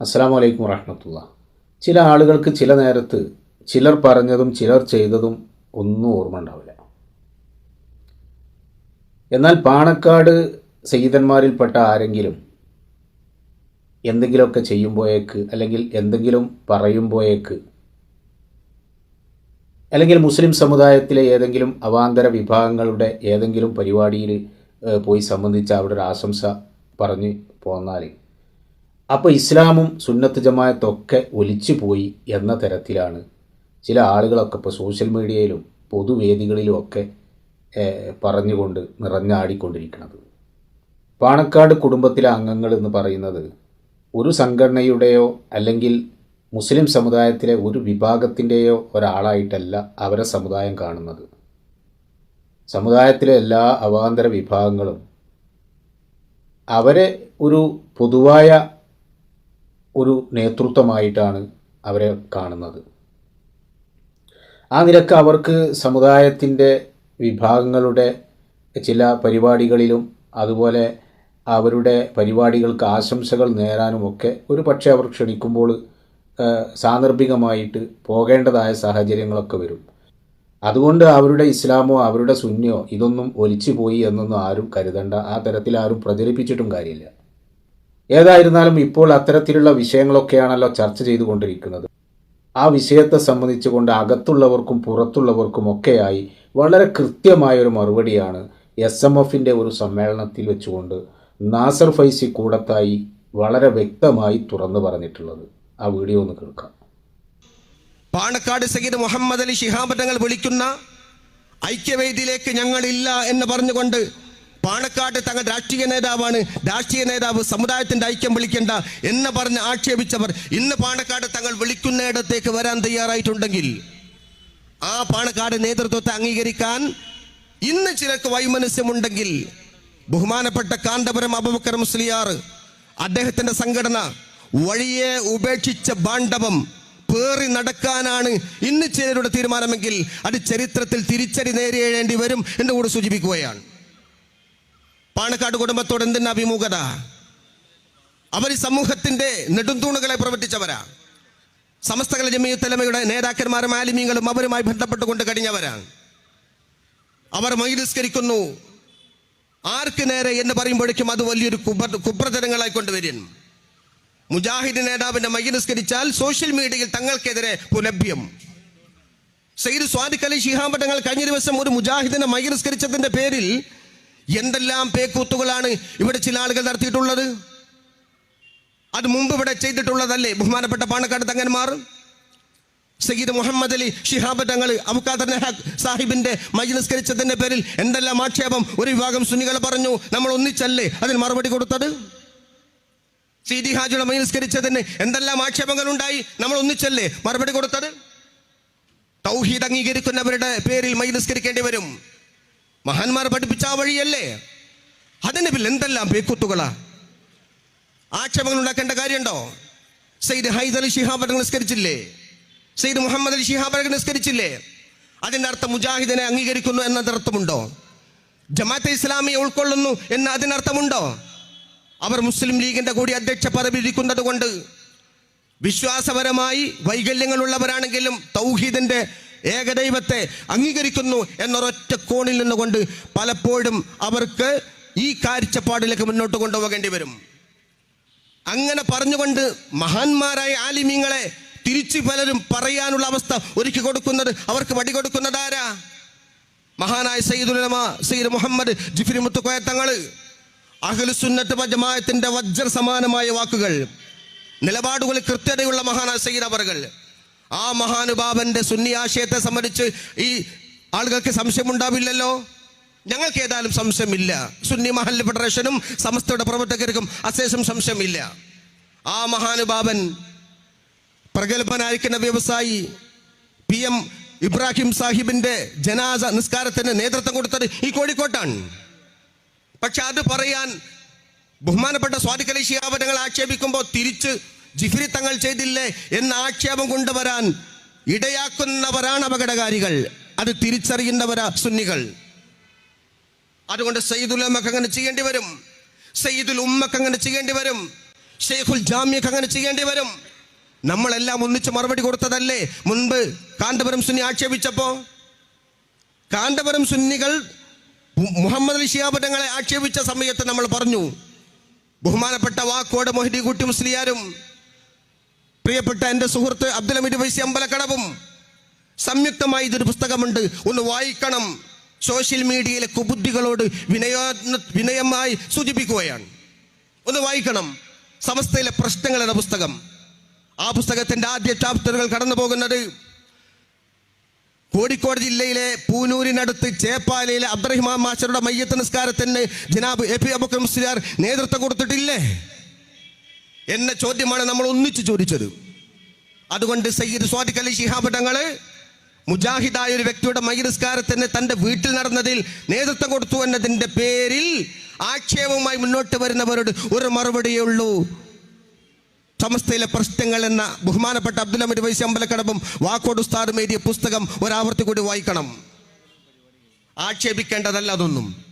അസ്സാം വലൈക്കും വറഹമത്തുള്ള. ചില ആളുകൾക്ക് ചില നേരത്ത് ചിലർ പറഞ്ഞതും ചിലർ ചെയ്തതും ഒന്നും ഓർമ്മ ഉണ്ടാവില്ല. എന്നാൽ പാണക്കാട് സയ്യിദന്മാരിൽപ്പെട്ട ആരെങ്കിലും എന്തെങ്കിലുമൊക്കെ ചെയ്യുമ്പോഴേക്ക് അല്ലെങ്കിൽ എന്തെങ്കിലും പറയുമ്പോഴേക്ക് അല്ലെങ്കിൽ മുസ്ലിം സമുദായത്തിലെ ഏതെങ്കിലും അവാന്തര വിഭാഗങ്ങളുടെ ഏതെങ്കിലും പരിപാടിയിൽ പോയി സംബന്ധിച്ച് അവിടെ ഒരു ആശംസ പറഞ്ഞ് പോന്നാൽ അപ്പോൾ ഇസ്ലാമും സുന്നത്ത് ജമായത്തൊക്കെ ഒലിച്ചു പോയി എന്ന തരത്തിലാണ് ചില ആളുകളൊക്കെ ഇപ്പോൾ സോഷ്യൽ മീഡിയയിലും പൊതുവേദികളിലും ഒക്കെ പറഞ്ഞുകൊണ്ട് നിറഞ്ഞാടിക്കൊണ്ടിരിക്കുന്നത് പാണക്കാട് കുടുംബത്തിലെ അംഗങ്ങൾ എന്ന് പറയുന്നത് ഒരു സംഘടനയുടെയോ അല്ലെങ്കിൽ മുസ്ലിം സമുദായത്തിലെ ഒരു വിഭാഗത്തിന്റെയോ ഒരാളായിട്ടല്ല അവരെ സമുദായം കാണുന്നത്. സമുദായത്തിലെ എല്ലാ അവാന്തര വിഭാഗങ്ങളും അവരെ ഒരു പൊതുവായ ഒരു നേതൃത്വമായിട്ടാണ് അവരെ കാണുന്നത്. ആ നിരക്ക് അവർക്ക് സമുദായത്തിന്റെ വിഭാഗങ്ങളുടെ ചില പരിപാടികളിലും അതുപോലെ അവരുടെ പരിപാടികൾക്ക് ആശംസകൾ നേരാനുമൊക്കെ ഒരു പക്ഷേ അവർ ക്ഷണിക്കുമ്പോൾ സാന്ദർഭികമായിട്ട് പോകേണ്ടതായ സാഹചര്യങ്ങളൊക്കെ വരും. അതുകൊണ്ട് അവരുടെ ഇസ്ലാമോ അവരുടെ സുന്നിയോ ഇതൊന്നും ഒലിച്ചു പോയി എന്നൊന്നും ആരും കരുതണ്ട. ആ തരത്തിൽ ആരും പ്രചരിപ്പിച്ചിട്ടും കാര്യമില്ല. ഏതായിരുന്നാലും ഇപ്പോൾ അത്തരത്തിലുള്ള വിഷയങ്ങളൊക്കെയാണല്ലോ ചർച്ച ചെയ്തുകൊണ്ടിരിക്കുന്നത്. ആ വിഷയത്തെ സംബന്ധിച്ചുകൊണ്ട് അകത്തുള്ളവർക്കും പുറത്തുള്ളവർക്കും ഒക്കെയായി വളരെ കൃത്യമായൊരു മറുപടിയാണ് എസ് എം എഫിന്റെ ഒരു സമ്മേളനത്തിൽ വെച്ചുകൊണ്ട് നാസർ ഫൈസി കൂടത്തായി വളരെ വ്യക്തമായി തുറന്നു പറഞ്ഞിട്ടുള്ളത്. ആ വീഡിയോ ഒന്ന് കേൾക്കാം. പാണക്കാട് സയ്യിദ് മുഹമ്മദ് അലി ശിഹാബ് തങ്ങൾ വിളിക്കുന്ന ഐക്യവേദിയിലേക്ക് ഞങ്ങളില്ല എന്ന് പറഞ്ഞുകൊണ്ട് പാണക്കാട് തങ്ങൾ രാഷ്ട്രീയ നേതാവാണ്. രാഷ്ട്രീയ നേതാവ് സമുദായത്തിന്റെ ഐക്യം വിളിക്കേണ്ട എന്ന് പറഞ്ഞ് ആക്ഷേപിച്ചവർ ഇന്ന് പാണക്കാട് തങ്ങൾ വിളിക്കുന്നിടത്തേക്ക് വരാൻ തയ്യാറായിട്ടുണ്ടെങ്കിൽ ആ പാണക്കാട് നേതൃത്വത്തെ അംഗീകരിക്കാൻ ഇന്ന് ചിലർക്ക് വൈമനസ്യമുണ്ടെങ്കിൽ ബഹുമാനപ്പെട്ട കാന്തപുരം അബുബക്കർ മുസ്ലിയാർ അദ്ദേഹത്തിന്റെ സംഘടന വഴിയെ ഉപേക്ഷിച്ച ബാണ്ഡവം പേറി നടക്കാനാണ് ഇന്ന് ചിലരുടെ തീരുമാനമെങ്കിൽ അത് ചരിത്രത്തിൽ തിരിച്ചടി നേരിടേണ്ടി വരും എന്ന് കൂടെ സൂചിപ്പിക്കുകയാണ്. പാണക്കാട് കുടുംബത്തോട് എന്തിനാ അഭിമുഖത? അവർ സമൂഹത്തിന്റെ നെടുന്തൂണുകളെ പ്രവർത്തിച്ചവരാ. സമസ്തകല തലമയുടെ നേതാക്കന്മാരും ആലിമീങ്ങളും അവരുമായി ബന്ധപ്പെട്ടുകൊണ്ട് കഴിഞ്ഞവരാണ് അവർ മൈനിസ്കരിക്കുന്നു ആർക്ക് നേരെ എന്ന് പറയുമ്പോഴേക്കും അത് വലിയൊരു കുബ്ര കുപ്രചരങ്ങളായി കൊണ്ടുവരും. മുജാഹിദ് നേതാവിന്റെ മൈനിസ്കരിച്ചാൽ സോഷ്യൽ മീഡിയയിൽ തങ്ങൾക്കെതിരെ പുലഭ്യം. സെയ്ദ് സ്വാദിഖ് അലി ഷിഹാബ് തങ്ങൾ കഴിഞ്ഞ ദിവസം ഒരു മുജാഹിദിനെ മൈനിസ്കരിച്ചതിന്റെ പേരിൽ എന്തെല്ലാം പേക്കൂത്തുകളാണ് ഇവിടെ ചില ആളുകൾ നടത്തിയിട്ടുള്ളത്? അത് മുമ്പ് ഇവിടെ ചെയ്തിട്ടുള്ളതല്ലേ? ബഹുമാനപ്പെട്ട പാണക്കാട് തങ്ങന്മാർ. സഹീദ് മുഹമ്മദ് അലി ഷിഹാബ് തങ്ങൾ അബുക്കാദർ നെഹാഖ് സാഹിബിന്റെ മജ്ലിസ്കരിച്ചതിന്റെ പേരിൽ എന്തെല്ലാം ആക്ഷേപം ഒരു വിഭാഗം സുന്നികൾ പറഞ്ഞു നമ്മൾ ഒന്നിച്ചല്ലേ അതിന് മറുപടി കൊടുത്തത്? സീതി ഹാജിയുടെ മജ്ലിസ്കരിച്ചതിന് എന്തെല്ലാം ആക്ഷേപങ്ങൾ ഉണ്ടായി? നമ്മൾ ഒന്നിച്ചല്ലേ മറുപടി കൊടുത്തത്? തൗഹീദ് അംഗീകരിക്കുന്നവരുടെ പേരിൽ മജ്ലിസ്കരിക്കേണ്ടി വരും. മഹാന്മാർ പഠിപ്പിച്ച ആ വഴിയല്ലേ? അതിന് പിന്നിൽ എന്തെല്ലാം പേക്കുത്തുകളാ? ആക്ഷേപങ്ങൾ ഉണ്ടാക്കേണ്ട കാര്യമുണ്ടോ? സെയ്ദ് ഹൈദ് അലി ഷിഹാബ് നിസ്കരിച്ചില്ലേ? സെയ്ദ് മുഹമ്മദ് അലി ഷിഹാബ് നിസ്കരിച്ചില്ലേ? അതിന്റെ അർത്ഥം മുജാഹിദിനെ അംഗീകരിക്കുന്നു എന്നതർത്ഥമുണ്ടോ ജമാഅത്തെ ഇസ്ലാമിയെ ഉൾക്കൊള്ളുന്നു എന്ന അതിനർത്ഥമുണ്ടോ അവർ മുസ്ലിം ലീഗിന്റെ കൂടി അധ്യക്ഷ പദവിയിരിക്കുന്നത് കൊണ്ട് വിശ്വാസപരമായി വൈകല്യങ്ങളുള്ളവരാണെങ്കിലും തൗഹീദിന്റെ ഏകദൈവത്തെ അംഗീകരിക്കുന്നു എന്നൊരൊറ്റ കോണിൽ നിന്നുകൊണ്ട് പലപ്പോഴും അവർക്ക് ഈ കാഴ്ചപ്പാടിലേക്ക് മുന്നോട്ട് കൊണ്ടുപോകേണ്ടി വരും. അങ്ങനെ പറഞ്ഞുകൊണ്ട് മഹാന്മാരായ ആലിമീങ്ങളെ തിരിച്ചു പലരും പറയാനുള്ള അവസ്ഥ ഒരുക്കി കൊടുക്കുന്നത് അവർക്ക് വടി കൊടുക്കുന്നത് ആരാ? മഹാനായ സയ്യിദുലമ സയ്യിദ് മുഹമ്മദ് ജിഫിരി മുത്തുക്കോയ തങ്ങൾ അഖിലുസുന്നത്ത് ജമാഅത്തിന്റെ വജ്ര സമാനമായ വാക്കുകൾ നിലപാടുകളിൽ കൃത്യതയുള്ള മഹാനായ സയ്യിദ് അവറുകൾ ആ മഹാനുഭാവന്റെ സുന്നി ആശയത്തെ സംബന്ധിച്ച് ഈ ആളുകൾക്ക് സംശയമുണ്ടാവില്ലല്ലോ? ഞങ്ങൾക്ക് ഏതായാലും സംശയമില്ല. സുന്നി മഹല്ല് ഫെഡറേഷനും സമസ്തയുടെ പ്രവർത്തകർക്കും അശേഷം സംശയമില്ല. ആ മഹാനുഭാവൻ പ്രഗത്ഭനായിരിക്കുന്ന വ്യവസായി പി എം ഇബ്രാഹിം സാഹിബിന്റെ ജനാസ നിസ്കാരത്തിന് നേതൃത്വം കൊടുത്തത് ഈ കോഴിക്കോട്ടാണ്. പക്ഷെ അത് പറയാൻ ബഹുമാനപ്പെട്ട അലി ആക്ഷേപിക്കുമ്പോൾ തിരിച്ച് ജിഫിരി തങ്ങൾ ചെയ്തില്ലേ എന്ന ആക്ഷേപം കൊണ്ടുവരാൻ ഇടയാക്കുന്നവരാണ് അപകടകാരികൾ. അത് തിരിച്ചറിയുന്നവരാ സുന്നികൾ. അതുകൊണ്ട് സയ്യിദുൽ അമ്മയ്ക്ക് അങ്ങനെ ചെയ്യേണ്ടി വരും. സയ്യിദുൽ ഉമ്മക്ക് അങ്ങനെ ചെയ്യേണ്ടി വരും. ഷെയ്ഖുൽ ജാമ്യക്ക് അങ്ങനെ ചെയ്യേണ്ടി വരും. നമ്മളെല്ലാം ഒന്നിച്ച് മറുപടി കൊടുത്തതല്ലേ? മുൻപ് കാന്തപുരം സുന്നി ആക്ഷേപിച്ചപ്പോ? കാന്തപുരം സുന്നികൾ മുഹമ്മദ് അലി ഷിയാബ് ആക്ഷേപിച്ച സമയത്ത് നമ്മൾ പറഞ്ഞു ബഹുമാനപ്പെട്ട വാക്കോട് മൊഹിദി കുട്ടി മുസ്ലിയാരും പ്രിയപ്പെട്ട എന്റെ സുഹൃത്ത് അബ്ദുൽ വൈസി അമ്പലക്കടവും. സംയുക്തമായി ഇതൊരു പുസ്തകമുണ്ട്. ഒന്ന് വായിക്കണം. സോഷ്യൽ മീഡിയയിലെ കുബുദ്ധികളോട് വിനയോ വിനയമായി സൂചിപ്പിക്കുകയാണ്. ഒന്ന് വായിക്കണം. സമസ്തയിലെ പ്രശ്നങ്ങൾ എന്ന പുസ്തകം. ആ പുസ്തകത്തിന്റെ ആദ്യ ചാപ്റ്ററുകൾ കടന്നു പോകുന്നത് കോഴിക്കോട് ജില്ലയിലെ പൂനൂരിനടുത്ത് ചേപ്പാലയിലെ അബ്ദുറഹിമാൻ മാഷറുടെ മയ്യത്ത് നിസ്കാരത്തിന് ജനാബ് എ പി അബുക്കർ മുസ്ലിയാർ നേതൃത്വം കൊടുത്തിട്ടില്ലേ? എന്ന ചോദ്യമാണ് നമ്മൾ ഒന്നിച്ചു ചോദിച്ചത്. അതുകൊണ്ട് സയ്യിദ് സ്വാദിഖ് അലി തങ്ങൾ മുജാഹിദായ ഒരു വ്യക്തിയുടെ മൈനസ്കാരത്തിന് തന്റെ വീട്ടിൽ നടന്നതിൽ നേതൃത്വം കൊടുത്തു എന്നതിന്റെ പേരിൽ ആക്ഷേപവുമായി മുന്നോട്ട് വരുന്നവരോട് ഒരു മറുപടിയേ ഉള്ളൂ. സമസ്തയിലെ പ്രശ്നങ്ങൾ എന്ന ബഹുമാനപ്പെട്ട അബ്ദുൽ ഹമീദ് വൈസി അമ്പലക്കടമ്പും വാക്കോട് ഉസ്താദും എഴുതിയ പുസ്തകം ഒരാവർത്തി കൂടി വായിക്കണം. ആക്ഷേപിക്കേണ്ടതല്ല അതൊന്നും.